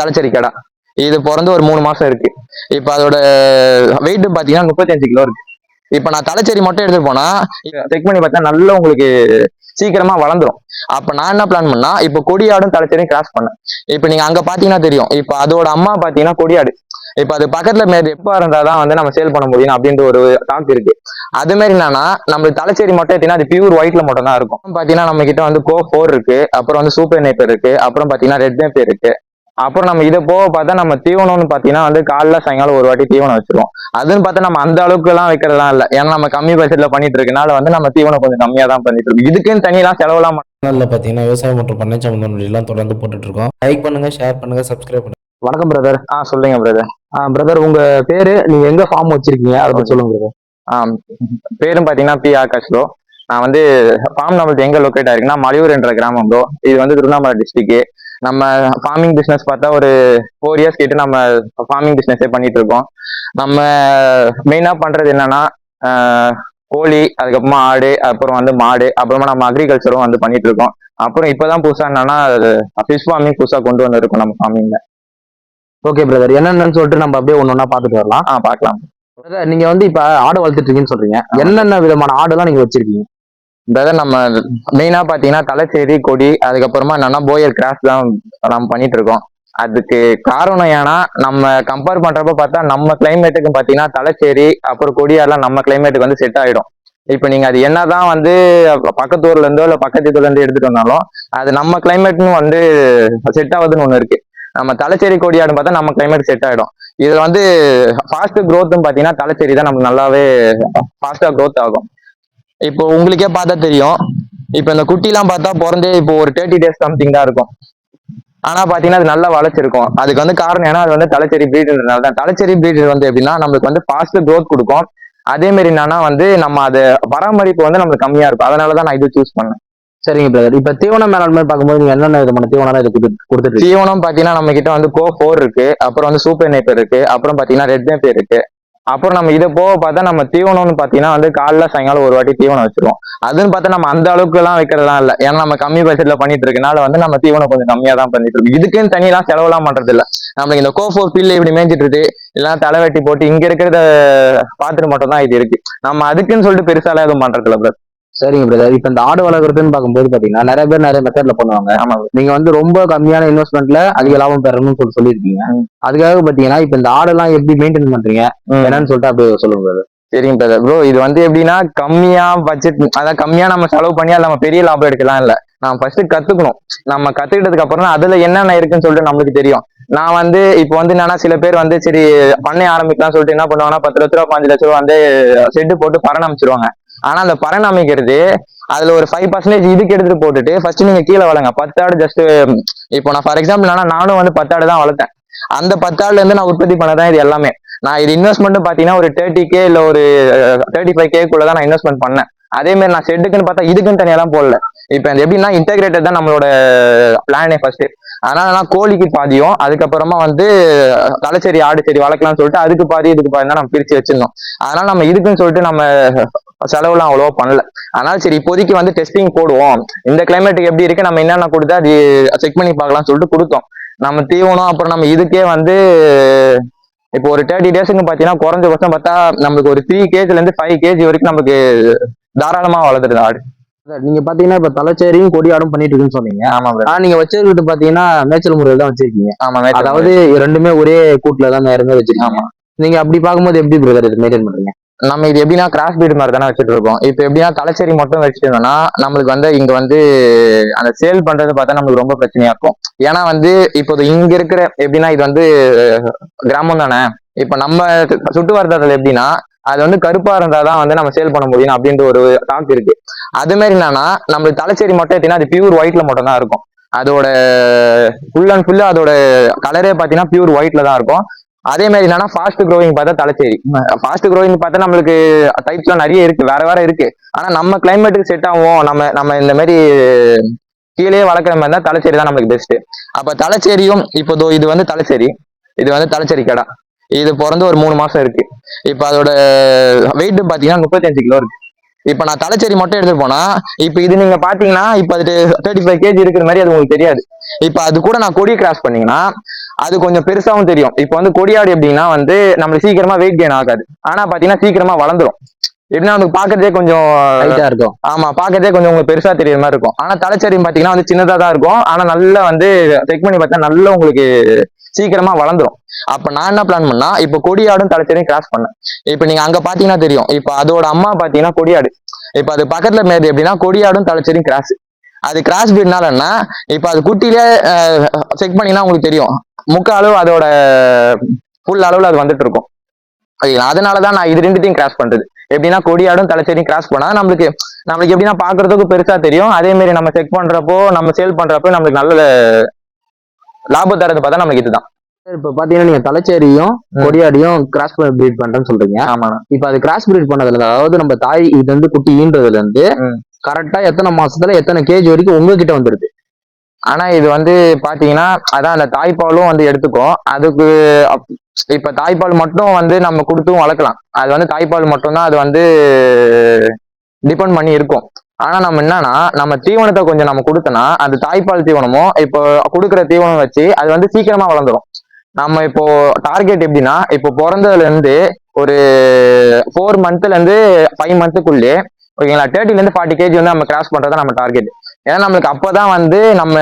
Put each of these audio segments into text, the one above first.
தலைச்சேரி கடை. இது பிறந்து ஒரு மூணு மாசம் இருக்கு. இப்போ அதோட வெயிட் பாத்தீங்கன்னா முப்பத்தஞ்சு கிலோ இருக்கு. இப்போ நான் தலைச்சேரி மட்டும் எடுத்துட்டு போனா செக் பண்ணி பார்த்தா நல்லா உங்களுக்கு சீக்கிரமா வளர்ந்துரும். அப்ப நான் என்ன பிளான் பண்ணா இப்போ கொடியாடும் தலைச்சேரியும் கிராஸ் பண்ணேன். இப்போ நீங்க அங்க பாத்தீங்கன்னா தெரியும். இப்போ அதோட அம்மா பாத்தீங்கன்னா கொடியாடு. இப்போ அது பக்கத்துல மேது எப்ப இருந்தாதான் வந்து நம்ம சேல் பண்ண முடியும் அப்படின்ற ஒரு டாக் இருக்கு. அது மாதிரி என்னன்னா நம்மளுக்கு தலைச்சேரி மட்டும் எடுத்தீங்கன்னா அது பியூர் ஒயிட்ல மட்டும் தான் இருக்கும். பாத்தீங்கன்னா நம்ம கிட்ட வந்து கோ ஃபோர் இருக்கு. அப்புறம் வந்து சூப்பர் நேப்பர் இருக்கு. அப்புறம் பாத்தீங்கன்னா ரெட் நேப்பர் இருக்கு. அப்புறம் நம்ம இதை போக பார்த்தா நம்ம தீவனம்னு பாத்தீங்கன்னா வந்து காலைல சாயங்காலம் ஒரு வாட்டி தீவனம் வச்சிருவோம். அதுன்னு பார்த்தா நம்ம அந்த அளவுக்கு எல்லாம் வைக்கிறதெல்லாம் இல்ல. ஏன்னா நம்ம கம்மி பட்ஜெட்ல பண்ணிட்டு இருக்கனால வந்து நம்ம தீவனம் கொஞ்சம் கம்மியா தான் பண்ணிட்டு இருக்கோம். இதுக்குன்னு தனியெல்லாம் செலவெல்லாம் சேனலில் பார்த்தீங்கன்னா விவசாயம் மற்றும் பண்ணை சம்பந்தம் எல்லாம் தொடர்ந்து போட்டுட்டு இருக்கோம். லைக் பண்ணுங்க ஷேர் பண்ணுங்க சப்ஸ்கிரைப் பண்ணுங்க. வணக்கம் பிரதர் ஆ சொல்லுங்க பிரதர் பிரதர் உங்க பேரு நீங்க எங்க ஃபார்ம் வச்சிருக்கீங்க? அதை பத்தி சொல்லுங்க பிரதர் ஆ பேரும் பாத்தீங்கன்னா பி ஆகாஷ் ப்ரோ நான் வந்து ஃபார்ம் நம்மளுக்கு எங்க லொக்கேட் ஆயிருக்குன்னா மலையூர் என்ற கிராமம் ப்ரோ இது வந்து திருவண்ணாமலை டிஸ்ட்ரிக்ட் நம்ம ஃபார்மிங் பிசினஸ் பார்த்தா ஒரு ஃபோர் இயர்ஸ் கிட்ட நம்ம ஃபார்மிங் பிசினஸே பண்ணிட்டு இருக்கோம். நம்ம மெயினா பண்றது என்னன்னா கோழி அதுக்கப்புறமா ஆடு அப்புறம் வந்து மாடு அப்புறமா நம்ம அக்ரிகல்ச்சரும் வந்து பண்ணிட்டு இருக்கோம். அப்புறம் இப்பதான் புதுசா என்னன்னா ஃபிஷ் ஃபார்மிங் புதுசா கொண்டு வந்திருக்கோம் நம்ம ஃபார்மிங்ல ஓகே பிரதர் என்னென்னு சொல்லிட்டு நம்ம அப்படியே ஒண்ணு ஒண்ணா பார்த்துட்டு வரலாம். ஆ பார்க்கலாம். பிரதர் நீங்க வந்து இப்ப ஆடு வளர்த்துட்டு இருக்கீங்கன்னு சொல்றீங்க. என்னென்ன விதமான ஆடுலாம் நீங்க வச்சிருக்கீங்க? பிரதர் நம்ம மெயினா பாத்தீங்கன்னா தலைச்சேரி கொடி அதுக்கப்புறமா என்னன்னா போயர் கிராஸ் தான் நம்ம பண்ணிட்டு இருக்கோம். அதுக்கு காரணம் ஏன்னா நம்ம கம்பேர் பண்றப்ப பார்த்தா நம்ம கிளைமேட்டுக்கு பாத்தீங்கன்னா தலைச்சேரி அப்புறம் கொடியாரெல்லாம் நம்ம கிளைமேட்டுக்கு வந்து செட் ஆயிடும். இப்போ நீங்க அது என்னதான் வந்து பக்கத்து ஊர்ல இருந்தோ இல்ல பக்கத்து ஊர்ல இருந்து எடுத்துட்டு வந்தாலும் அது நம்ம கிளைமேட்னு வந்து செட் ஆகுதுன்னு ஒண்ணு இருக்கு. நம்ம தலைச்சேரி கொடியாடுன்னு பார்த்தா நம்ம கிளைமேட் செட் ஆயிடும். இதுல வந்து ஃபாஸ்ட் க்ரோத்தும் பாத்தீங்கன்னா தலைச்சேரி தான் நமக்கு நல்லாவே ஃபாஸ்டா க்ரோத் ஆகும். இப்போ உங்களுக்கே பார்த்தா தெரியும். இப்போ இந்த குட்டிலாம் பார்த்தா பிறந்தே இப்போ ஒரு தேர்ட்டி டேஸ் சம்திங் தான் இருக்கும். ஆனா பாத்தீங்கன்னா அது நல்லா வளர்ச்சிருக்கும். அதுக்கு வந்து காரணம் ஏன்னா அது வந்து தலைச்சேரி பிரீடுனால தான். தலைச்சேரி பிரீடு வந்து எப்படின்னா நம்மளுக்கு வந்து ஃபாஸ்ட் க்ரோத் கொடுக்கும். அதே மாதிரி என்னன்னா வந்து நம்ம அது பராமரிப்பு வந்து நம்மளுக்கு கம்மியா இருக்கும். அதனால தான் நான் இது சூஸ் பண்ணேன். சரிங்க பிரதர் இப்ப தீவன மேலாண்மை பார்க்கும்போது நீங்க என்னென்ன விதமான தீவனம் இது கொடுத்து- கொடுத்துட்டு தீவனம் பாத்தீங்கன்னா நம்ம கிட்ட வந்து கோ ஃபோர் இருக்கு. அப்புறம் வந்து சூப்பர் நேப்பர் இருக்கு. அப்புறம் பாத்தீங்கன்னா ரெட் நேப்பர் இருக்கு. அப்புறம் நம்ம இதை போக பார்த்தா நம்ம தீவனம்னு பாத்தீங்கன்னா வந்து காலைல சாயங்காலம் ஒரு வாட்டி தீவனம் வச்சிருவோம். அதுன்னு பார்த்தா நம்ம அந்த அளவுக்கு எல்லாம் வைக்கிறதுலாம் இல்லை. ஏன்னா நம்ம கம்மி பட்ஜெட்ல பண்ணிட்டு இருக்கனால வந்து நம்ம தீவனம் கொஞ்சம் கம்மியா தான் பண்ணிட்டு இருக்கோம். இதுக்குன்னு தனியெல்லாம் செலவெல்லாம் பண்றது இல்ல நம்மளுக்கு இந்த கோஃபோர் பில்லு இப்படி மேய்ஞ்சிட்டு இருக்கு. இல்லைன்னா தலை வெட்டி போட்டு இங்க இருக்கிறத பார்த்துட்டு மட்டும் தான் இது இருக்கு. நம்ம அதுக்குன்னு சொல்லிட்டு பெருசாலாம் எதுவும் பண்றது இல்லை. சரிங்க பிரதர் இப்ப இந்த ஆடு வளர்க்குறதுன்னு பார்க்கும்போது பாத்தீங்கன்னா நிறைய பேர் நிறைய மெத்தட்ல பண்ணுவாங்க. ஆமா. நீங்க வந்து ரொம்ப கம்மியான இன்வெஸ்ட்மெண்ட்ல அதிக லாபம் பெறணும்னு சொல்லி சொல்லியிருக்கீங்க. அதுக்காக பாத்தீங்கன்னா இப்ப இந்த ஆடெல்லாம் எப்படி மெயின்டைன் பண்றீங்க. என்னன்னு சொல்லிட்டு அப்படியே சொல்லுங்க brother. சரிங்க பிரதர் ப்ரோ இது வந்து எப்படின்னா கம்மியா பட்ஜெட் அதான் கம்மியா நம்ம செலவு பண்ணி அதுல நம்ம பெரிய லாபம் எடுக்கலாம் இல்ல. நம்ம ஃபர்ஸ்ட் கத்துக்கணும். நம்ம கத்துக்கிட்டதுக்கு அப்புறம் தான் அதுல என்னென்ன இருக்குன்னு சொல்லிட்டு நம்மளுக்கு தெரியும். நான் வந்து இப்போ வந்து என்னன்னா சில பேர் வந்து சரி பண்ணை ஆரம்பிக்கலாம் சொல்லிட்டு என்ன பண்ணுவாங்கன்னா பத்து லட்ச ரூபா பாஞ்சு லட்ச ரூபா வந்து செட்டு போட்டு பராமரிச்சிருவாங்க ஆனா அந்த பராமரிக்கிறது அதுல ஒரு ஃபைவ் பர்சன்டேஜ் இதுக்கு எடுத்துட்டு போட்டுட்டு ஃபர்ஸ்ட் நீங்க கீழே வளங்க பத்தாடு ஜஸ்ட் இப்போ நான் ஃபார் எக்ஸாம்பிள் ஆனா நானும் வந்து பத்தாடு தான் வளர்த்தேன். அந்த பத்தாடுல இருந்து நான் உற்பத்தி பண்ணதான் இது எல்லாமே. நான் இது இன்வெஸ்ட்மெண்ட் பாத்தீங்கன்னா ஒரு தேர்ட்டி கே இல்ல ஒரு தேர்ட்டி ஃபைவ் கேக்குள்ள தான் நான் இன்வெஸ்ட்மெண்ட் பண்ணேன். அதே மாதிரி நான் ஷெட்டுக்குன்னு பார்த்தா இதுக்குன்னு தனியெல்லாம் போடல. இப்போ அது எப்படின்னா இன்டெகிரேட்டட் தான் நம்மளோட பிளானே ஃபர்ஸ்ட் அதனால நான் கோழிக்கு பாதியும் அதுக்கப்புறமா வந்து தலைச்சேரி ஆடு சரி வளர்க்கலாம்னு சொல்லிட்டு அதுக்கு பாதி இதுக்கு பாதி தான் நம்ம பிரிச்சு வச்சிருந்தோம். அதனால நம்ம இதுக்குன்னு சொல்லிட்டு நம்ம செலவுலாம் அவ்வளோவா பண்ணல. அதனால சரி இப்போதைக்கு வந்து டெஸ்டிங் போடுவோம். இந்த கிளைமேட்டுக்கு எப்படி இருக்கு நம்ம என்னென்ன கொடுத்தா அது செக் பண்ணி பார்க்கலாம்னு சொல்லிட்டு கொடுத்தோம். நம்ம தீவனம் அப்புறம் நம்ம இதுக்கே வந்து இப்போ ஒரு தேர்ட்டி டேஸுக்கு பார்த்தீங்கன்னா குறைஞ்சபட்சம் பார்த்தா நம்மளுக்கு ஒரு த்ரீ கேஜில இருந்து ஃபைவ் கேஜி வரைக்கும் நமக்கு தாராளமா வளர்த்துருது ஆடு. நீங்க பாத்தீங்கன்னா இப்ப தலைச்சேரியும் கொடி ஆடும் பண்ணிட்டு இருக்குன்னு சொன்னீங்க. ஆனா நீங்க வச்சிருக்கிறது பாத்தீங்கன்னா மேய்ச்சல் முறையில் தான் வச்சிருக்கீங்க. ஆமா அதாவது ரெண்டுமே ஒரே கூட்டுல தான் நேரமே வச்சிருக்கீங்க. நீங்க அப்படி பார்க்கும்போது எப்படி பிரதர் இது மெயின்டைன் பண்றீங்க? நம்ம இது எப்படின்னா கிராஸ் பீடு மாதிரி தானே வச்சுட்டு இருக்கோம். இப்போ எப்படின்னா தலைச்சேரி மட்டும் வச்சுட்டு நம்மளுக்கு வந்து இங்க வந்து அந்த சேல் பண்றது பார்த்தா நம்மளுக்கு ரொம்ப பிரச்சனையா இருக்கும். ஏன்னா வந்து இப்போ இங்க இருக்கிற எப்படின்னா இது வந்து கிராமம் தானே. இப்போ நம்ம சுட்டு வட்டாரத்துல எப்படின்னா அது வந்து கருப்பா இருந்தாதான் வந்து நம்ம சேல் பண்ண முடியும் அப்படின்ற ஒரு தாக்கு இருக்கு. அது மாதிரி என்னன்னா நம்மளுக்கு தலைச்சேரி மட்டும் எப்படின்னா அது பியூர் ஒயிட்ல மட்டும் தான் இருக்கும். அதோட ஃபுல் அண்ட் ஃபுல்லு அதோட கலரே பார்த்தீங்கன்னா பியூர் ஒயிட்ல தான் இருக்கும். அதே மாதிரி என்னன்னா ஃபாஸ்ட் க்ரோவிங் பார்த்தா தலைச்சேரி ஃபாஸ்ட் க்ரோவிங் பார்த்தா நம்மளுக்கு டைப்ஸ்லாம் நிறைய இருக்கு வேற வேற இருக்கு. ஆனா நம்ம கிளைமேட்டுக்கு செட் ஆகும் நம்ம நம்ம இந்த மாதிரி கீழே வளர்க்குற மாதிரி தான் தலைச்சேரி தான் நம்மளுக்கு பெஸ்ட் அப்ப தலைச்சேரியும் இப்போ இதோ வந்து தலைச்சேரி இது வந்து தலைச்சேரி கடை. இது பிறந்து ஒரு மூணு மாசம் இருக்கு. இப்போ அதோட வெயிட் பாத்தீங்கன்னா முப்பத்தஞ்சு கிலோ இருக்கு. இப்ப நான் தலைச்சேரி மட்டும் எடுத்துட்டு போனா இப்ப இது நீங்க பாத்தீங்கன்னா இப்ப அது தேர்ட்டி ஃபைவ் கேஜி இருக்கிற மாதிரி அது உங்களுக்கு தெரியாது. இப்ப அது கூட நான் கொடி கிராஸ் பண்ணீங்கன்னா அது கொஞ்சம் பெருசாவும் தெரியும். இப்ப வந்து கொடியாடு எப்படின்னா வந்து நம்மளுக்கு சீக்கிரமா வெயிட் கெயின் ஆகாது. ஆனா பாத்தீங்கன்னா சீக்கிரமா வளர்ந்துரும். எப்படின்னா வந்து பாக்குறதே கொஞ்சம் ஹைட்டா இருக்கும். ஆமா பாக்குறதே கொஞ்சம் உங்களுக்கு பெருசா தெரியற மாதிரி இருக்கும். ஆனா தலைச்சேரியும் பாத்தீங்கன்னா வந்து சின்னதா தான் இருக்கும். ஆனா நல்லா வந்து செக் பண்ணி பார்த்தா நல்லா உங்களுக்கு சீக்கிரமா வளர்ந்துரும். அப்ப நான் என்ன பிளான் பண்ணா இப்ப கொடியாடும் தலைச்சேரியும் கிராஸ் பண்ணேன். இப்ப நீங்க அங்க பாத்தீங்கன்னா தெரியும். இப்ப அதோட அம்மா பாத்தீங்கன்னா கொடியாடு. இப்ப அது பக்கத்துல மேது எப்படின்னா கொடியாடும் தலைச்சேரியும் கிராஸ் அது கிராஸ் பீட்னால இப்ப அது குட்டிலே செக் பண்ணீங்கன்னா உங்களுக்கு தெரியும். முக்கால் அளவு அதோட ஃபுல் அளவுல அது வந்துட்டு இருக்கும். அதனாலதான் நான் இது ரெண்டுத்தையும் கிராஸ் பண்றது. எப்படின்னா கொடியாடும் தலைச்சேரியும் கிராஸ் பண்ணா நம்மளுக்கு நம்மளுக்கு எப்படின்னா பாக்குறதுக்கு பெருசா தெரியும். அதே மாதிரி நம்ம செக் பண்றப்போ நம்ம சேல் பண்றப்போ நம்மளுக்கு நல்ல லாபம் தரது பார்த்தா நம்மளுக்கு இதுதான். இப்ப பாத்தீங்கன்னா நீங்க தலைச்சேரியும். கொடியாடியும் கிராஸ் பிரீட் பண்றேன்னு சொல்றீங்க. ஆமா இப்ப அது கிராஸ் பிரீட் பண்ணதுல இருந்து, அதாவது நம்ம தாய் இது வந்து குட்டி ஈன்றதுல இருந்து. கரெக்டா எத்தனை மாசத்துல எத்தனை கேஜி வரைக்கும் உங்ககிட்ட வந்துருது? ஆனா இது வந்து பாத்தீங்கன்னா அதான் அந்த தாய்ப்பாலும் வந்து எடுத்துக்கும் அதுக்கு இப்ப தாய்ப்பால் மட்டும் வந்து நம்ம கொடுத்தும் வளர்க்கலாம். அது வந்து தாய்ப்பால் மட்டும்தான் அது வந்து டிபெண்ட் பண்ணி இருக்கும். ஆனா நம்ம என்னன்னா நம்ம தீவனத்தை கொஞ்சம் நம்ம கொடுத்தோம்னா அந்த தாய்ப்பால் தீவனமும் இப்போ கொடுக்குற தீவனம் வச்சு அது வந்து சீக்கிரமா வளர்ந்துடும் நம்ம இப்போ டார்கெட் எப்படின்னா இப்போ பிறந்ததுல இருந்து ஒரு ஃபோர் மந்த்ல இருந்து ஃபைவ் மந்த்துக்குள்ளே ஓகேங்களா தேர்ட்டில இருந்து ஃபார்ட்டி கேஜி வந்து நம்ம கிராஸ் பண்றதா நம்ம டார்கெட் ஏன்னா நம்மளுக்கு அப்பதான் வந்து நம்ம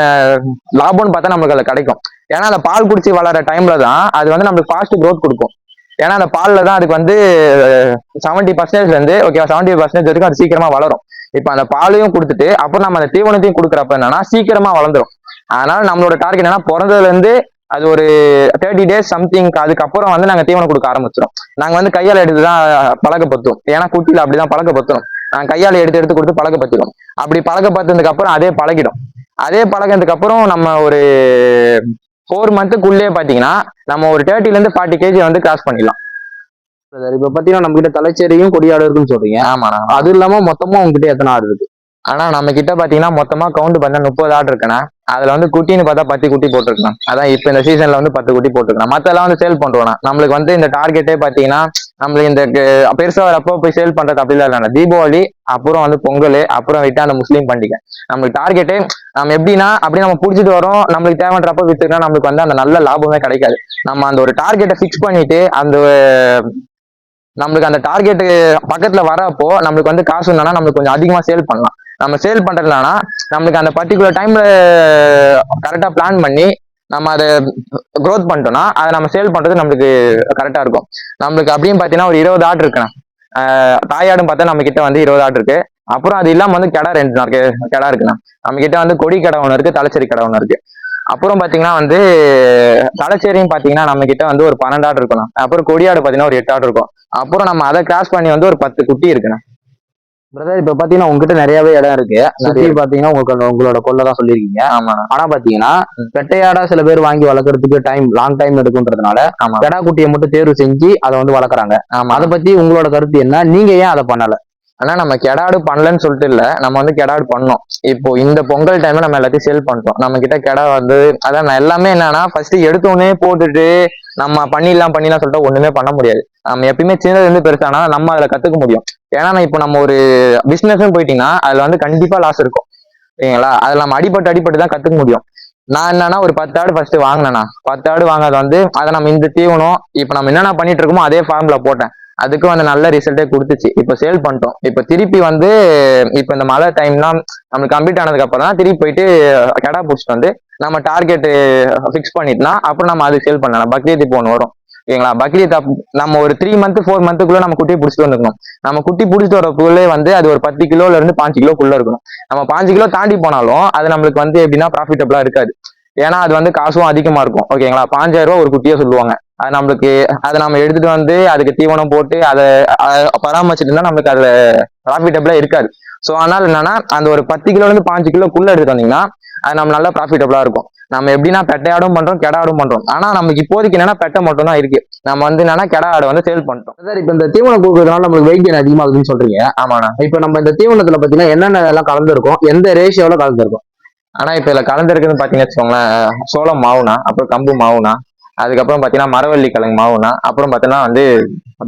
லாபம்னு பார்த்தா நம்மளுக்கு அதுல கிடைக்கும். ஏன்னா அந்த பால் குடிச்சு வளர டைம்ல தான் அது வந்து நம்மளுக்கு ஃபாஸ்ட் க்ரோத் கொடுக்கும். ஏன்னா அந்த பால்ல தான் அதுக்கு வந்து செவன்டி பர்சன்டேஜ்ல இருந்து ஓகே செவன்டி பர்சன்டேஜ் வரைக்கும் அது சீக்கிரமா வளரும். இப்போ அந்த பாலையும் கொடுத்துட்டு அப்புறம் நம்ம அந்த தீவனத்தையும் கொடுக்குறப்ப என்னன்னா சீக்கிரமா வளர்ந்துரும். அதனால நம்மளோட டார்கெட் என்னன்னா பிறந்ததுல இருந்து அது ஒரு தேர்ட்டி டேஸ் சம்திங் அதுக்கப்புறம் வந்து நாங்க தீவனம் கொடுக்க ஆரம்பிச்சிடும் நாங்க வந்து கையால எடுத்து தான் பழக்கப்படுத்தும் ஏன்னா குட்டியில அப்படிதான் பழக்கப்படுத்தணும் நாங்க கையால எடுத்து எடுத்து கொடுத்து பழக்கப்படுத்திடும் அப்படி பழக்கப்படுத்தினதுக்கு அப்புறம் அதே பழகிடும். அதே பழகினதுக்கு அப்புறம் நம்ம ஒரு ஃபோர் மந்த்துக்குள்ளேயே பாத்தீங்கன்னா நம்ம ஒரு தேர்ட்டில இருந்து ஃபார்ட்டி கேஜி வந்து கிராஸ் பண்ணிடலாம். இப்ப பாத்தீங்கன்னா நம்ம கிட்ட தலைச்சேரியும் கொடியாடு இருக்குன்னு சொல்றீங்க. ஆமாண்ணா அது இல்லாம மொத்தமா உங்ககிட்ட எத்தனை ஆடு இருக்கு? ஆனா நம்ம கிட்ட பாத்தீங்கன்னா மொத்தமா கவுண்ட் பார்த்தா முப்பது ஆடு இருக்குண்ணா. அதுல வந்து குட்டின்னு பார்த்தா பத்து குட்டி போட்டிருக்கலாம் அதான் இப்ப இந்த சீசன்ல வந்து பத்து குட்டி போட்டிருக்கலாம் மத்தெல்லாம் வந்து சேல் பண்றோம்னா நம்மளுக்கு வந்து இந்த டார்கெட்டே பாத்தீங்கன்னா நம்மளுக்கு இந்த பெருசா வரப்போ போய் சேல் பண்றது அப்படிலாம் இல்லை தீபாவளி அப்புறம் வந்து பொங்கல் அப்புறம் விட்டா அந்த முஸ்லீம் பண்டிகை. நம்மளுக்கு டார்கெட்டே நம்ம எப்படின்னா அப்படி நம்ம புடிச்சிட்டு வரோம். நம்மளுக்கு தேவைன்றப்ப வித்துனா நம்மளுக்கு வந்து அந்த நல்ல லாபமே கிடைக்காது. நம்ம அந்த ஒரு டார்கெட்டை ஃபிக்ஸ் பண்ணிட்டு அந்த நம்மளுக்கு அந்த டார்கெட் பக்கத்துல வரப்போ நம்மளுக்கு வந்து காசு இருந்தானா நம்மளுக்கு கொஞ்சம் அதிகமா சேல் பண்ணலாம். நம்ம சேல் பண்றதுலனா நம்மளுக்கு அந்த பர்டிகுலர் டைம்ல கரெக்டா பிளான் பண்ணி நம்ம அதை க்ரோத் பண்ணிட்டோம்னா அதை நம்ம சேல் பண்றது நம்மளுக்கு கரெக்டா இருக்கும். நம்மளுக்கு அப்படியும் பாத்தீங்கன்னா ஒரு இருபது ஆடு இருக்குண்ணா தாயாடும் பார்த்தா நம்ம கிட்ட வந்து இருபது ஆடு இருக்கு. அப்புறம் அது இல்லாம வந்து கெடா ரெண்டு இருக்கு கெடா இருக்குண்ணா நம்ம கிட்ட வந்து கொடி கடை ஒன்று இருக்கு தலைச்சேரி கடை ஒன்று இருக்கு. அப்புறம் பாத்தீங்கன்னா வந்து தலைச்சேரியும் பாத்தீங்கன்னா நம்ம கிட்ட வந்து ஒரு பன்னெண்டு ஆடு இருக்கணும் அப்புறம் கொடியாடு பாத்தீங்கன்னா ஒரு எட்டு ஆடு இருக்கும். அப்புறம் நம்ம அதை கிராஸ் பண்ணி வந்து ஒரு பத்து குட்டி இருக்குண்ணா. பிரதர் இப்ப பாத்தீங்கன்னா உங்ககிட்ட நிறையவே இடம் இருக்கு. சுத்தி பாத்தீங்கன்னா உங்களுக்கு உங்களோட கொள்ள தான் சொல்லியிருக்கீங்க. ஆமா ஆனா பாத்தீங்கன்னா பெட்டையாடா சில பேர் வாங்கி வளர்க்கறதுக்கு டைம் லாங் டைம் எடுக்குன்றதுனால ஆமா பெடா குட்டியை மட்டும் தேர்வு செஞ்சு அதை வந்து வளர்க்குறாங்க. ஆமா அதை பத்தி உங்களோட கருத்து என்ன? நீங்க ஏன் அதை பண்ணல? ஆனா நம்ம கெடாடு பண்ணலன்னு சொல்லிட்டு இல்ல. நம்ம வந்து கெடாடு பண்ணோம். இப்போ இந்த பொங்கல் டைம்ல நம்ம எல்லாத்தையும் சேல் பண்றோம் நம்ம கிட்ட கெடா வந்து அதான் நான் எல்லாமே என்னன்னா ஃபர்ஸ்ட் எடுத்தோடனே போட்டுட்டு நம்ம பண்ணிடலாம் பண்ணிடலாம் சொல்லிட்டு ஒண்ணுமே பண்ண முடியாது. நம்ம எப்பயுமே சின்னதுல வந்து பெருசானா நம்ம அதுல கத்துக்க முடியும். ஏன்னா நான் இப்போ நம்ம ஒரு பிசினஸ் போயிட்டீங்கன்னா அதுல வந்து கண்டிப்பா லாஸ் இருக்கும். சரிங்களா? அதுல நம்ம அடிபட்டு அடிபட்டு தான் கத்துக்க முடியும். நான் என்னன்னா ஒரு பத்து ஆடு ஃபர்ஸ்ட் வாங்கினேண்ணா. பத்து ஆடு வாங்கினது வந்து அதை நம்ம இந்த தீவனம் இப்போ நம்ம என்னென்ன பண்ணிட்டு இருக்கோமோ அதே ஃபார்ம்ல போட்டேன். அதுக்கும் வந்து நல்ல ரிசல்ட்டே கொடுத்துச்சு. இப்போ சேல் பண்ணிட்டோம். இப்போ திருப்பி வந்து இப்போ இந்த மழை டைம்லாம் நம்மளுக்கு கம்ப்ளீட் ஆனதுக்கு அப்புறம் தான் திருப்பி போயிட்டு கடா பிடிச்சிட்டு வந்து நம்ம டார்கெட் ஃபிக்ஸ் பண்ணிட்டோம்னா அப்புறம் நம்ம அது சேல் பண்ணலாம். பக்ரீத் இப்போ ஒன்று வரும். ஓகேங்களா? பக்ரீத் அப்- நம்ம ஒரு த்ரீ மந்த் ஃபோர் மந்த்துக்குள்ள நம்ம குட்டியை பிடிச்சிட்டு வந்துக்கணும். நம்ம குட்டி பிடிச்சிட்டு வரக்குள்ளே வந்து அது ஒரு பத்து கிலோல இருந்து பாஞ்சு கிலோக்குள்ள இருக்கணும். நம்ம பாஞ்சு கிலோ தாண்டி போனாலும் அது நம்மளுக்கு வந்து எப்படின்னா ப்ராஃபிட்டபிளா இருக்காது. ஏன்னா அது வந்து காசும் அதிகமா இருக்கும். ஓகேங்களா? பாஞ்சாயிரம் ரூபா ஒரு குட்டியை சொல்லுவாங்க. அது நம்மளுக்கு அதை நம்ம எடுத்துட்டு வந்து அதுக்கு தீவனம் போட்டு அதை பராமரிச்சுட்டு இருந்தா நம்மளுக்கு அதுல ப்ராஃபிட்டபிளா இருக்காது. ஸோ அதனால என்னன்னா அந்த ஒரு பத்து கிலோல இருந்து பாஞ்சு கிலோக்குள்ள எடுத்துட்டு வந்தீங்கன்னா அது நம்ம நல்லா ப்ராஃபிட்டபிளா இருக்கும். நம்ம எப்படின்னா பெட்டை ஆடும் பண்றோம் கெடா ஆடும் பண்றோம். ஆனா நமக்கு இப்போதைக்கு என்னன்னா பெட்டை மட்டும் தான் இருக்கு. நம்ம வந்து என்னன்னா கெடா ஆடை வந்து சேல் பண்ணிட்டோம். சார் இப்ப இந்த தீவனம் கொடுக்கறதுனால நம்மளுக்கு வெயிட் கெயின் அதிகமாகுதுன்னு சொல்றீங்க. ஆமாண்ணா. இப்ப நம்ம இந்த தீவனத்துல பாத்தீங்கன்னா என்னென்ன எல்லாம் கலந்துருக்கும்? எந்த ரேஷியோல கலந்துருக்கும்? ஆனா இப்ப இதுல கலந்துருக்குன்னு பாத்தீங்கன்னு வச்சுக்கோங்களேன் சோளம் மாவுனா அப்புறம் கம்பு மாவுனா அதுக்கப்புறம் பார்த்தீங்கன்னா மரவள்ளி கிழங்கு மாவுனா அப்புறம் பார்த்தீங்கன்னா வந்து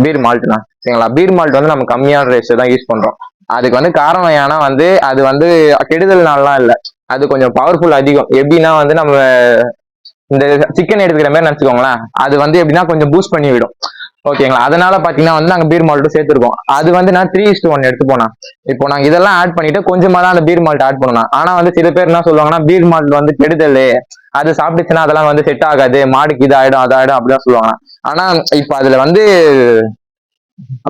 பீர் மால்ட்னா சரிங்களா? பீர் மால்ட் வந்து நம்ம கம்மியான ரேஷியோ தான் யூஸ் பண்ணுறோம் அதுக்கு வந்து காரணம் ஏன்னா வந்து அது வந்து கெடுதல்னாலாம் இல்லை. அது கொஞ்சம் பவர்ஃபுல் அதிகம். எப்படின்னா வந்து நம்ம இந்த சிக்கன் எடுத்துக்கிற மாதிரி நினச்சிக்கோங்களேன். அது வந்து எப்படின்னா கொஞ்சம் பூஸ்ட் பண்ணி விடும் ஓகேங்களா? அதனால பாத்தீங்கன்னா வந்து நாங்க பீர் மால்ட்டும் சேர்த்துருக்கோம். அது வந்து நான் த்ரீ இஸ்ட் ஒன் எடுத்து போனேன் இப்போ நாங்க இதெல்லாம் ஆட் பண்ணிட்டு கொஞ்சமா தான் அந்த பீர் மால்ட் ஆட் பண்ணணும். ஆனா வந்து சில பேர் என்ன சொல்லுவாங்கன்னா பீர் மால்ட் வந்து கெடுதல். அது சாப்பிட்டுச்சுன்னா அதெல்லாம் வந்து செட் ஆகாது. மாடுக்கு இதாயிடும் அதாயிடும் அப்படிலாம் சொல்லுவாங்க. ஆனா இப்ப அதுல வந்து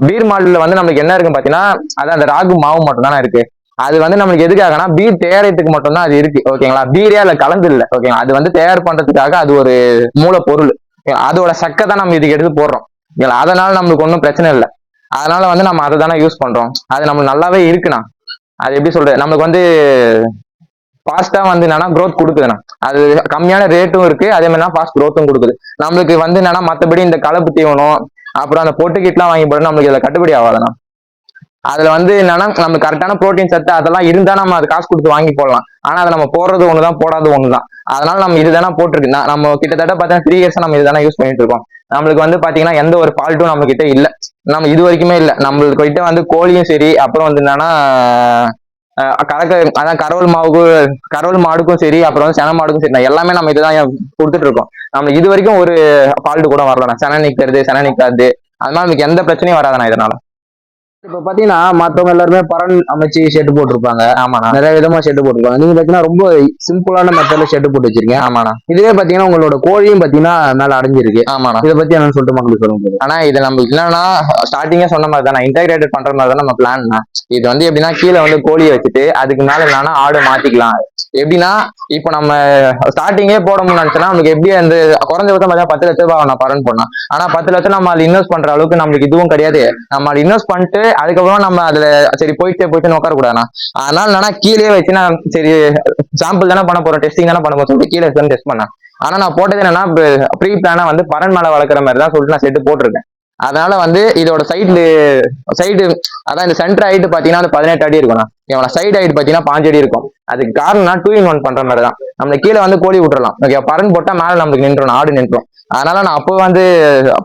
பீர் மாடுல வந்து நம்மளுக்கு என்ன இருக்குன்னு பாத்தீங்கன்னா அது அந்த ராகு மாவு மட்டும் தானே இருக்கு. அது வந்து நம்மளுக்கு எதுக்காகனா பீர் தேரத்துக்கு மட்டும் தான் அது இருக்கு. ஓகேங்களா? பீரே அதுல கலந்து இல்ல. ஓகேங்களா? அது வந்து தயார் பண்றதுக்காக அது ஒரு மூலப்பொருள். ஓகேங்களா? அதோட சக்கை தான் நம்ம இதுக்கு எடுத்து போடுறோம். ஓகேங்களா? அதனால நம்மளுக்கு ஒன்றும் பிரச்சனை இல்லை. அதனால வந்து நம்ம அதை தானே யூஸ் பண்றோம். அது நம்ம நல்லாவே இருக்குண்ணா. அது எப்படி சொல்றது? நம்மளுக்கு வந்து ஃபாஸ்டா வந்து என்னன்னா க்ரோத் கொடுக்குதுண்ணா அது கம்மியான ரேட்டும் இருக்கு அதே மாதிரி ஃபாஸ்ட் க்ரோத்தும் கொடுக்குது. நம்மளுக்கு வந்து என்னன்னா மத்தபடி இந்த கலப்பு தீவனம் அப்புறம் அந்த பொட்டு கிட்லாம் வாங்கி போடணும் நம்மளுக்கு இதுல கட்டுப்படி ஆகாதுண்ணா. அதுல வந்து என்னன்னா நம்ம கரெக்டான ப்ரோட்டீன் சத்து அதெல்லாம் இருந்தா நம்ம அது காசு கொடுத்து வாங்கி போடலாம். ஆனா அதை நம்ம போடுறது ஒண்ணுதான் போடாது ஒண்ணுதான். அதனால நம்ம இதுதானே போட்டிருக்கு. நம்ம கிட்டத்தட்ட பார்த்தீங்கன்னா த்ரீ இயர்ஸ் நம்ம இதுதானே யூஸ் பண்ணிட்டு இருக்கோம். நம்மளுக்கு வந்து பாத்தீங்கன்னா எந்த ஒரு ஃபால்ட்டும் நம்ம கிட்ட இல்ல. நம்ம இது வரைக்குமே இல்ல. நம்மளுக்கு கிட்ட வந்து கோழியும் சரி அப்புறம் வந்து என்னன்னா கறக்க அதான் கரவல் மாவுக்கு கரவல் மாடுக்கும் சரி அப்புறம் வந்து சென மாடுக்கும் சரி எல்லாமே நம்ம இதுதான் கொடுத்துட்டு இருக்கோம். நம்ம இது வரைக்கும் ஒரு ஃபால்ட்டு கூட வரலண்ணா சென நிக்கிறது சென நிக்காது அதனால நமக்கு எந்த பிரச்சனையும் வராதுண்ணா இதனால. இப்ப பாத்தீங்கன்னா மத்தவங்க எல்லாருமே பரன் அமைச்சு ஷெட் போட்டிருப்பாங்க. ஆமாண்ணா. நிறைய விதமா ஷெட் போட்டிருப்பாங்க. நீங்க பாத்தீங்கன்னா ரொம்ப சிம்பிளான மெத்தட்ல ஷெட் போட்டு வச்சிருக்கீங்க. ஆமாண்ணா. இதுவே பாத்தீங்கன்னா உங்களோட கோழியும் பாத்தீங்கன்னா மேல அடைஞ்சிருக்கு. ஆமாண்ணா. இதை பத்தி என்னன்னு சொல்லிட்டு மக்களுக்கு சொல்லுங்க ஆனா இது நம்ம என்னன்னா ஸ்டார்டிங்கே சொன்ன மாதிரி தான் இன்டகிரேட்டட் பண்ற மாதிரி தான் நம்ம பிளான் இது வந்து எப்படின்னா கீழே வந்து கோழியை வச்சுட்டு அதுக்கு மேல என்னன்னா ஆடு மாத்திக்கலாம் எப்படின்னா இப்போ நம்ம ஸ்டார்டிங்கே போடணும்னு நினைச்சோன்னா நமக்கு எப்படி அந்த குறைஞ்சபட்சம் பார்த்தா பத்து லட்ச ரூபாய் நான் பரன் பண்ணோம் ஆனா பத்து லட்சம் நம்ம அதில் இன்வெஸ்ட் பண்ற அளவுக்கு நம்மளுக்கு இதுவும் கிடையாது. நம்ம அதில் இன்வெஸ்ட் பண்ணிட்டு அதுக்கப்புறம் நம்ம அதுல சரி போயிட்டு போயிட்டு உட்கார கூடாதுண்ணா. அதனால என்னன்னா கீழே வச்சு நான் சரி சாம்பிள் தானே பண்ண போறோம் டெஸ்டிங் தானே பண்ண போறோம் சொல்லிட்டு கீழே டெஸ்ட் பண்ணேன். ஆனா நான் போட்டது என்னன்னா ப்ரீ பிளானா வந்து பரன் மேல வளர்க்குற மாதிரி தான் சொல்லிட்டு நான் செட்டு போட்டிருக்கேன். அதனால வந்து இதோட சைடு சைடு அதான் இந்த சென்டர் ஹைட் பாத்தீங்கன்னா அந்த பதினெட்டு அடி இருக்கும்ண்ணா இவனோட சைடு ஹைட் பாத்தீங்கன்னா பாஞ்சு அடி இருக்கும். அதுக்கு காரணம்னா டூ இன் ஒன் பண்ற மாதிரி தான் நம்ம கீழே வந்து கோழி விட்டுறலாம். ஓகே பரன் போட்டா மேல நம்மளுக்கு நின்றோம் ஆடு நின்றோம் அதனால நான் அப்போ வந்து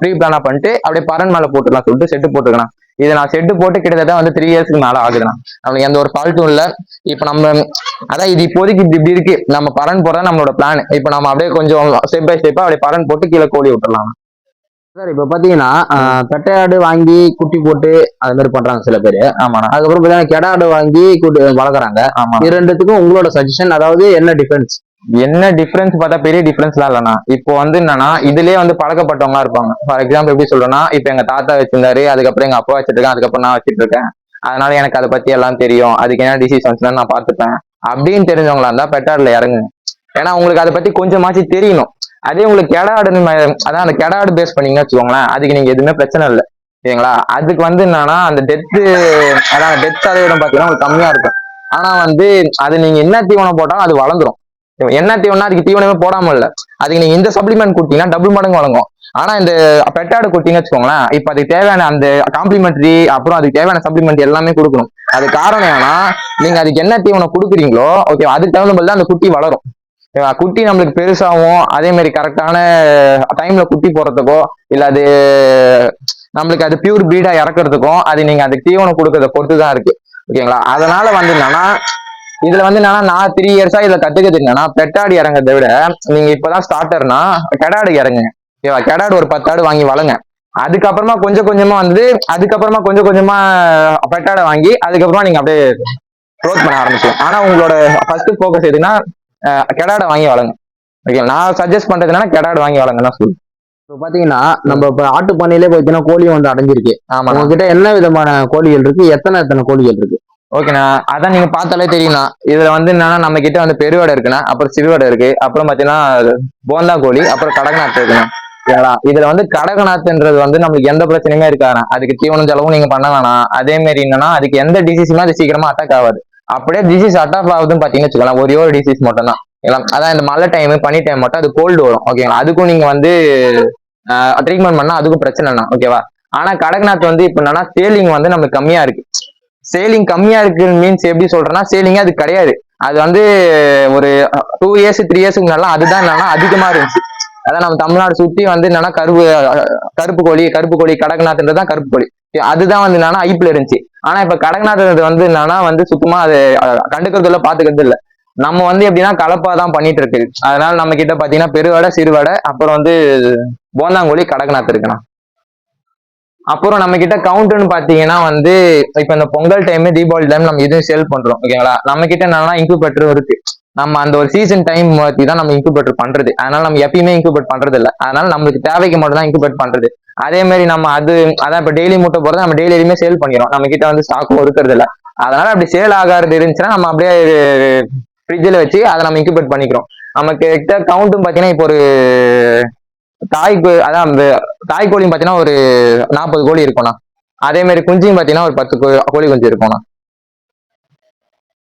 ப்ரீ பிளானா பண்ணிட்டு அப்படியே பரன் மேல போட்டுடலாம் சொல்லிட்டு செட்டு போட்டுக்கலாம் இது நான் செட்டு போட்டு கிட்டத்தட்ட வந்து த்ரீ இயர்ஸ்க்கு மேல ஆகுதுண்ணா. நம்மளுக்கு எந்த ஒரு ஃபால்ட்டும் இல்லை. இப்ப நம்ம அதான் இது இப்போதைக்கு இப்படி இப்படி இருக்கு. நம்ம பரன் போடுறது நம்மளோட பிளான் இப்ப நம்ம அப்படியே கொஞ்சம் ஸ்டெப் பை ஸ்டெப்பா அப்படியே பரன் போட்டு கீழே கோழி விட்டுறலாம். சார் இப்ப பாத்தீங்கன்னா ஆஹ், பெட்டையாடு வாங்கி குட்டி போட்டு அது மாதிரி பண்றாங்க சில பேர். ஆமாண்ணா. அதுக்கப்புறம் பாத்தீங்கன்னா கெடாடு வாங்கி குட்டி வளர்க்குறாங்க. ஆமா இது ரெண்டுத்துக்கும் உங்களோட சஜஷன் அதாவது என்ன டிஃபரன்ஸ் என்ன டிஃபரன்ஸ் பார்த்தா பெரிய டிஃபரன்ஸ்லாம் இல்லைண்ணா. இப்போ வந்து என்னன்னா இதுலயே வந்து பழக்கப்பட்டவங்களா இருப்பாங்க. ஃபார் எக்ஸாம்பிள் எப்படி சொல்றேன்னா இப்போ எங்க தாத்தா வச்சிருந்தாரு அதுக்கப்புறம் எங்க அப்பா வச்சிருக்கேன் அதுக்கப்புறம் நான் வச்சிட்டு இருக்கேன். அதனால எனக்கு அதை பத்தி எல்லாம் தெரியும். அதுக்கு என்ன டிசீஸ் வந்துச்சுன்னா நான் பார்த்துப்பேன். அப்படின்னு தெரிஞ்சவங்களா இருந்தா பெட்டார்ல இறங்குங்க. ஏன்னா உங்களுக்கு அதை பத்தி கொஞ்சமாச்சு தெரியணும். அதே உங்களுக்கு கெடாடு அதான் அந்த கெடாடு பேஸ் பண்ணீங்கன்னு வச்சுக்கோங்களேன் அதுக்கு நீங்க எதுவுமே பிரச்சனை இல்லை. சரிங்களா? அதுக்கு வந்து என்னன்னா அந்த டெத்து அதான் டெத் சதவீதம் பார்த்தீங்கன்னா உங்களுக்கு கம்மியா இருக்கும். ஆனா வந்து அது நீங்க என்ன தீவனம் போட்டாலும் அது வளர்ந்துரும். என்ன தீவனம் அதுக்கு தீவனமே போடாம இல்ல. அதுக்கு நீங்க இந்த சப்ளிமெண்ட் கொடுத்தீங்கன்னா டபுள் மடங்கு வழங்கும். ஆனா இந்த பெட்டாடு கொடுத்தீங்கன்னு வச்சுக்கோங்களேன் இப்ப அதுக்கு தேவையான அந்த காம்ப்ளிமெண்ட்ரி அப்புறம் அதுக்கு தேவையான சப்ளிமெண்ட் எல்லாமே கொடுக்கணும். அது காரணம் ஏன்னா நீங்க அதுக்கு என்ன தீவனம் கொடுக்குறீங்களோ ஓகே அதுக்கு தகுந்த மாதிரி தான் அந்த குட்டி வளரும். குட்டி நம்மளுக்கு பெருசாகவும் அதே மாதிரி கரெக்டான டைம்ல குட்டி போடுறதுக்கோ இல்ல அது நம்மளுக்கு அது பியூர் பிரீடா இறக்குறதுக்கும் அது நீங்க அதுக்கு தீவனம் கொடுக்கறத பொறுத்து தான் இருக்கு ஓகேங்களா அதனால வந்து என்னன்னா இதுல வந்து என்னன்னா நான் த்ரீ இயர்ஸா இதுல கத்துக்கிறது என்னன்னா பெட்டாடு இறங்குறத விட நீங்க இப்பதான் ஸ்டார்டர்னா கெடாடு இறங்குங்க. ஓகேவா கெடாடு ஒரு பத்தாடு வாங்கி வளங்க அதுக்கப்புறமா கொஞ்சம் கொஞ்சமா வந்து அதுக்கப்புறமா கொஞ்சம் கொஞ்சமா பெட்டாடை வாங்கி அதுக்கப்புறமா நீங்க அப்படியே க்ரோத் பண்ண ஆரம்பிக்கலாம். ஆனா உங்களோட ஃபர்ஸ்ட் ஃபோக்கஸ் எதுன்னா கெடாடை வாங்கி வளங்க ஓகே நான் சஜஸ்ட் பண்றது என்னன்னா கெடாடு வாங்கி வளங்கன்னா சொல்லு இப்போ பாத்தீங்கன்னா நம்ம இப்ப ஆட்டு பண்ணையிலே பாத்தீங்கன்னா கோழி வந்து அடைஞ்சிருக்கு. ஆமா உங்ககிட்ட என்ன விதமான கோழிகள் இருக்கு? எத்தனை எத்தனை கோழிகள் இருக்கு? ஓகேண்ணா அதான் நீங்க பார்த்தாலே தெரியும்ண்ணா. இதுல வந்து என்னன்னா நம்ம கிட்ட வந்து பெருவடை இருக்குண்ணா அப்புறம் சிறுவடை இருக்கு அப்புறம் பாத்தீங்கன்னா போந்தா கோழி அப்புறம் கடகநாத் இருக்குண்ணா. ஓகேங்களா இதுல வந்து கடகநாத்ன்றது வந்து நம்மளுக்கு எந்த பிரச்சனையுமே இருக்காதுண்ணா. அதுக்கு தீவனம் செலவும் நீங்க பண்ண வேணாம். அதே மாதிரி என்னன்னா அதுக்கு எந்த டிசீஸுமே அது சீக்கிரமா அட்டாக் ஆகாது. அப்படியே டிசீஸ் அட்டாக் ஆகுதுன்னு பார்த்தீங்கன்னு வச்சுக்கலாம் ஒரே ஒரு டிசீஸ் மட்டும் தான் அதான் இந்த மழை டைம் பனி டைம் மட்டும் அது கோல்டு வரும். ஓகேங்களா அதுக்கும் நீங்க வந்து ட்ரீட்மெண்ட் பண்ணா அதுக்கும் பிரச்சனை ஓகேவா ஆனா கடகநாத் வந்து இப்ப என்னன்னா சேலிங் வந்து நமக்கு கம்மியா இருக்கு. சேலிங் கம்மியா இருக்கு மீன்ஸ் எப்படி சொல்றேன்னா சேலிங்கே அது கிடையாது. அது வந்து ஒரு டூ இயர்ஸ் த்ரீ இயர்ஸ்க்கு நல்லா அதுதான் என்னன்னா அதிகமா இருந்துச்சு. அதான் நம்ம தமிழ்நாடு சுத்தி வந்து என்னன்னா கருப்பு கருப்பு கோழி கருப்பு கோழி கடகநாத்ன்றது தான் கருப்பு கோழி. அதுதான் வந்து என்னன்னா ஐப்பில் இருந்துச்சு. ஆனா இப்ப கடக்நாத் வந்து என்னன்னா வந்து சுத்தமா அது கண்டுக்கிறது இல்ல பாத்துக்கிறது இல்ல. நம்ம வந்து எப்படின்னா கலப்பா தான் பண்ணிட்டு இருக்கு அதனால நம்ம கிட்ட பாத்தீங்கன்னா பெருவடை சிறுவடை அப்புறம் வந்து போந்தாங்கோழி கடகநாத் இருக்குண்ணா. அப்புறம் நம்ம கிட்ட கவுண்டர்னு பாத்தீங்கன்னா வந்து இப்ப இந்த பொங்கல் டைம் தீபாவளி டைம் நம்ம எதுவும் சேல் பண்றோம். ஓகேங்களா நம்ம கிட்ட என்னன்னா இன்குபேட்டரும் இருக்கு. நம்ம அந்த ஒரு சீசன் டைம் மாற்றி தான் நம்ம இன்குபேட்டர் பண்றது. அதனால நம்ம எப்பயுமே இன்குபேட் பண்றது இல்லை. அதனால நம்மளுக்கு தேவைக்கு மட்டும் தான் இன்குபேட் பண்றது. அதே மாதிரி நம்ம அது அதான் இப்ப டெய்லி மூட்டை போறது நம்ம டெய்லி எதுவுமே சேல் பண்ணிடும் நம்ம கிட்ட வந்து ஸ்டாக்கும் இருக்கிறது இல்ல. அதனால அப்படி சேல் ஆகாது இருந்துச்சுன்னா நம்ம அப்படியே ஃப்ரிட்ஜில் வச்சு அதை நம்ம இன்குபேட் பண்ணிக்கிறோம். நமக்கு கிட்ட கவுண்ட்டும் பார்த்தீங்கன்னா இப்போ ஒரு தாய் அதான் அந்த தாய் கோழியும் பார்த்தீங்கன்னா ஒரு நாற்பது கோழி இருக்கும்ண்ணா அதே மாதிரி குஞ்சியும் பார்த்தீங்கன்னா ஒரு பத்து கோழி குஞ்சு இருக்கும்ண்ணா